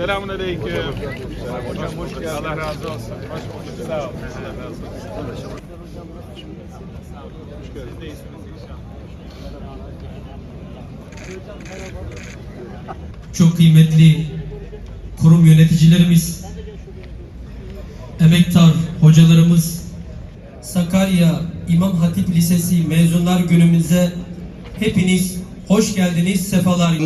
Selamun aleyküm. Hocam hoş geldin. Allah razı olsun. Hoş bulduk. Sağ olun. Allah razı olsun. Hoş geldiniz. Siz de iyisiniz inşallah. çok kıymetli kurum yöneticilerimiz, emektar hocalarımız, Sakarya İmam Hatip Lisesi mezunlar günümüze hepiniz hoş geldiniz, sefalar.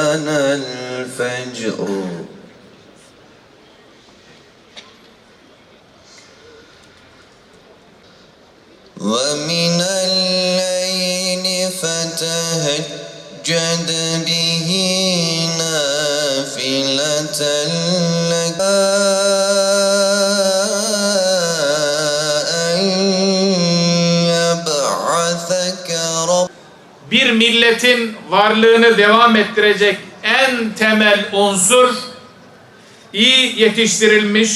أنا الفجر. ومن الليل فتهجد به نافلة milletin varlığını devam ettirecek en temel unsur iyi yetiştirilmiş,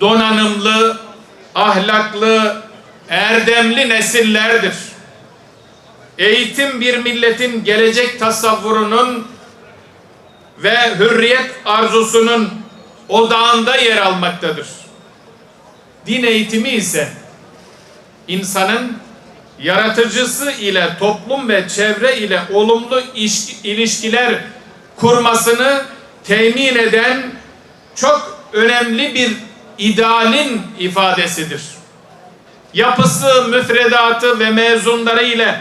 donanımlı, ahlaklı, erdemli nesillerdir. Eğitim bir milletin gelecek tasavvurunun ve hürriyet arzusunun odağında yer almaktadır. Din eğitimi ise insanın yaratıcısı ile toplum ve çevre ile olumlu iş- ilişkiler kurmasını temin eden çok önemli bir idealin ifadesidir. Yapısı, müfredatı ve mezunları ile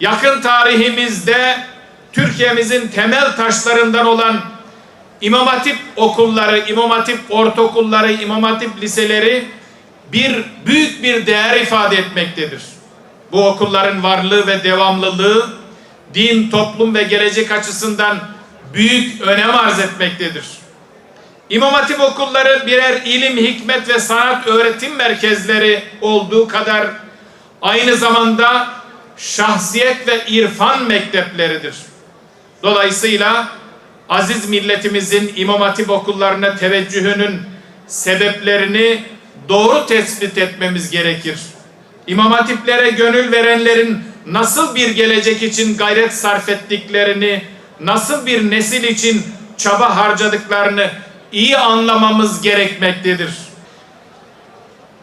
yakın tarihimizde Türkiye'mizin temel taşlarından olan İmam Hatip okulları, İmam Hatip ortaokulları, İmam Hatip liseleri bir büyük bir değer ifade etmektedir. Bu okulların varlığı ve devamlılığı din, toplum ve gelecek açısından büyük önem arz etmektedir. İmam Hatip okulları birer ilim, hikmet ve sanat öğretim merkezleri olduğu kadar aynı zamanda şahsiyet ve irfan mektepleridir. Dolayısıyla aziz milletimizin İmam Hatip okullarına teveccühünün sebeplerini doğru tespit etmemiz gerekir. İmam Hatiplere gönül verenlerin nasıl bir gelecek için gayret sarf ettiklerini, nasıl bir nesil için çaba harcadıklarını iyi anlamamız gerekmektedir.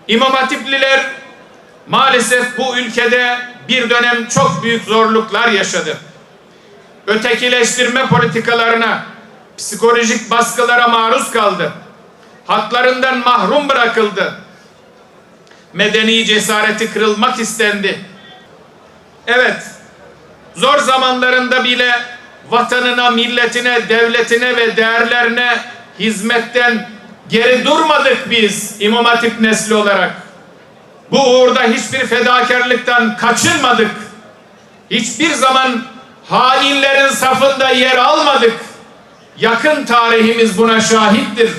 İmam Hatipliler maalesef bu ülkede bir dönem çok büyük zorluklar yaşadı. Ötekileştirme politikalarına, psikolojik baskılara maruz kaldı. Haklarından mahrum bırakıldı. Medeni cesareti kırılmak istendi. Evet, zor zamanlarında bile vatanına, milletine, devletine ve değerlerine hizmetten geri durmadık biz İmam Hatip nesli olarak. Bu uğurda hiçbir fedakarlıktan kaçınmadık. Hiçbir zaman hainlerin safında yer almadık. Yakın tarihimiz buna şahittir.